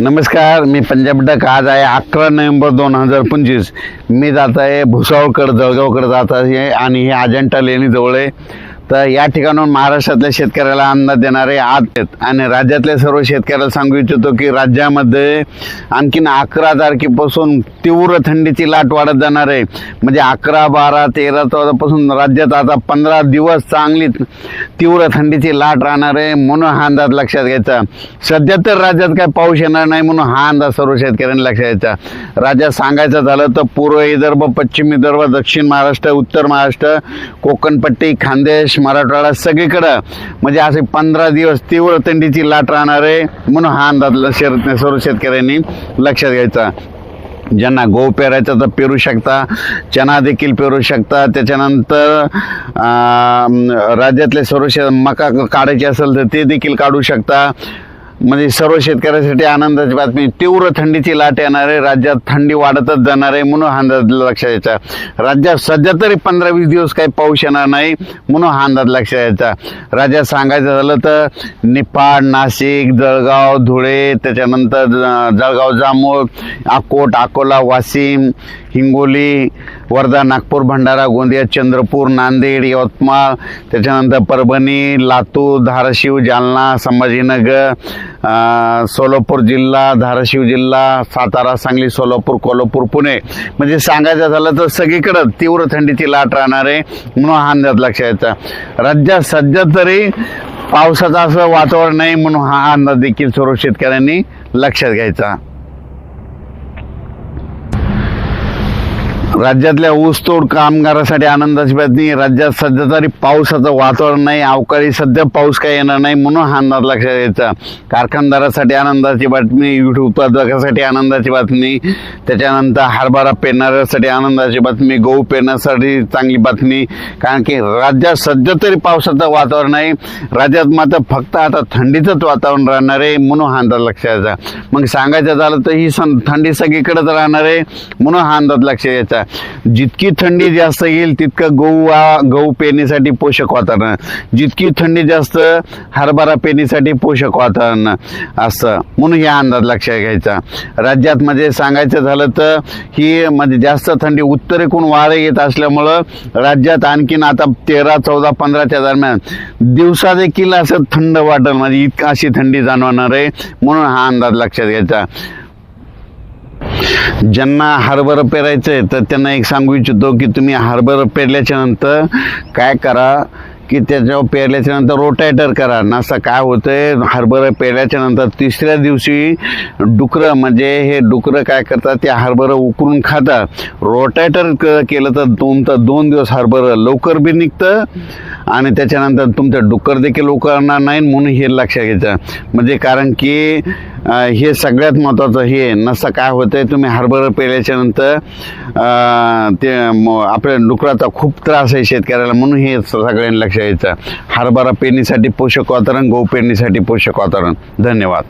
नमस्कार मी पंजाब डक. आज आहे अकरा नोव्हेंबर दोन हजार पंचवीस. मी जात आहे भुसावळकडे जळगावकडे जात आहे आणि हे अजंठा लेणीजवळ आहे. तर या ठिकाणाहून महाराष्ट्रातल्या शेतकऱ्याला अंदाज देणारे आज आहेत. आणि राज्यातल्या सर्व शेतकऱ्याला सांगू इच्छितो की राज्यामध्ये आणखीन अकरा तारखेपासून तीव्र थंडीची लाट वाढत जाणार आहे. म्हणजे अकरा बारा तेरा चौदापासून राज्यात आता पंधरा दिवस चांगली तीव्र थंडीची लाट राहणार आहे म्हणून हा अंदाज लक्षात घ्यायचा. सध्या तर राज्यात काय पाऊस येणार नाही म्हणून हा अंदाज सर्व शेतकऱ्यांनी लक्षात घ्यायचा. राज्यात सांगायचं झालं तर पूर्व विदर्भ पश्चिम विदर्भ दक्षिण महाराष्ट्र उत्तर महाराष्ट्र कोकणपट्टी खानदेश मराठवाडा सगळीकडं. म्हणजे असे पंधरा दिवस तीव्र थंडीची लाट राहणार आहे म्हणून हा अंदाज शेत सर्व शेतकऱ्यांनी लक्षात घ्यायचा. ज्यांना गहू पेरायचा तर पेरू शकता चना देखील पेरू शकता. त्याच्यानंतर राज्यातले सर्व मका काढायचे असेल तर ते देखील काढू शकता. म्हणजे सर्व शेतकऱ्यासाठी आनंदाची बातमी. तीव्र थंडीची लाट येणार आहे. राज्यात थंडी वाढतच जाणार आहे म्हणून हा अंदाज लक्षात यायचा. राज्यात सध्या तरी पंधरा वीस दिवस काही पाऊस येणार नाही म्हणून हा अंदाज लक्षात यायचा. राज्यात सांगायचं झालं तर निफाड नाशिक जळगाव धुळे त्याच्यानंतर जळगाव जामोद अकोट अकोला वाशिम हिंगोली वर्धा नागपूर भंडारा गोंदिया चंद्रपूर नांदेड यवतमाळ त्याच्यानंतर परभणी लातूर धाराशिव जालना संभाजीनगर सोलापूर जिल्हा धाराशिव जिल्हा सातारा सांगली सोलापूर कोल्हापूर पुणे. म्हणजे सांगायचं झालं तर सगळीकडं तीव्र थंडीची लाट राहणार आहे म्हणून हा अंदाज लक्षात येतं. राज्यात सध्या तरी पावसाचं असं वातावरण नाही म्हणून हा अंदाज देखील सर्व शेतकऱ्यांनी लक्षात घ्यायचा. राज्यातल्या ऊसतोड कामगारासाठी आनंदाची बातमी राज्यात सध्या तरी पावसाचं वातावरण नाही. अवकाळी सध्या पाऊस काही येणार नाही म्हणून हा अंदाज लक्षात घ्यायचा कारखानदारासाठी आनंदाची बातमी यूट उत्पादकासाठी आनंदाची बातमी त्याच्यानंतर हरभरा पेरणाऱ्यासाठी आनंदाची बातमी गहू पेरण्यासाठी चांगली बातमी. कारण की राज्यात सध्या तरी पावसाचं वातावरण आहे राज्यात मात्र फक्त आता थंडीचंच वातावरण राहणार आहे म्हणून हा अंदाज लक्षात घ्यायचा मग सांगायचं झालं तर ही सं थंडी सगळीकडेच राहणार आहे म्हणून हा अंदाज लक्षात घ्यायचा जितकी थंडी जास्त येईल तितकं गहू हा गहू पेरणीसाठी पोषक वातावरण. जितकी थंडी जास्त हरभरा पेरणीसाठी पोषक वातावरण असतं. म्हणून ह्या अंदाज लक्षात घ्यायचा. राज्यात म्हणजे सांगायचं झालं तर ही म्हणजे जास्त थंडी उत्तरेकडून वारे येत असल्यामुळं राज्यात आणखीन आता तेरा चौदा पंधराच्या दरम्यान दिवसा देखील असं थंड वाटेल म्हणजे इतकं अशी थंडी जाणवणार आहे. म्हणून हा अंदाज लक्षात घ्यायचा. ज्यांना हरभरं पेरायचं आहे तर त्यांना एक सांगू इच्छितो की तुम्ही हरभरं पेरल्याच्यानंतर काय करा की त्याच्यावर पेरल्याच्या नंतर रोटायटर करा. नसं काय होतंय हरभरं पेरल्याच्या नंतर तिसऱ्या दिवशी डुकरं म्हणजे हे डुकरं काय करतात ते हरभरं उकरून खातात. रोटायटर क केलं तर तुमचं दोन दिवस हरभरं लवकर बी निघतं आणि त्याच्यानंतर तुमचं डुक्कर देखील लवकर आणणार नाही म्हणून हे लक्षात घ्यायचं. म्हणजे कारण की हे सगळ्यात महत्त्वाचं हे नसं काय होतं आहे तुम्ही हरभरं पेरल्याच्या नंतर ते आपल्या डुकराचा खूप त्रास आहे शेतकऱ्याला म्हणून हे सगळ्यांनी लक्ष द्यायचं. हरभरा पेरणीसाठी पोषक वातावरण गहू पेरणीसाठी पोषक वातावरण. धन्यवाद.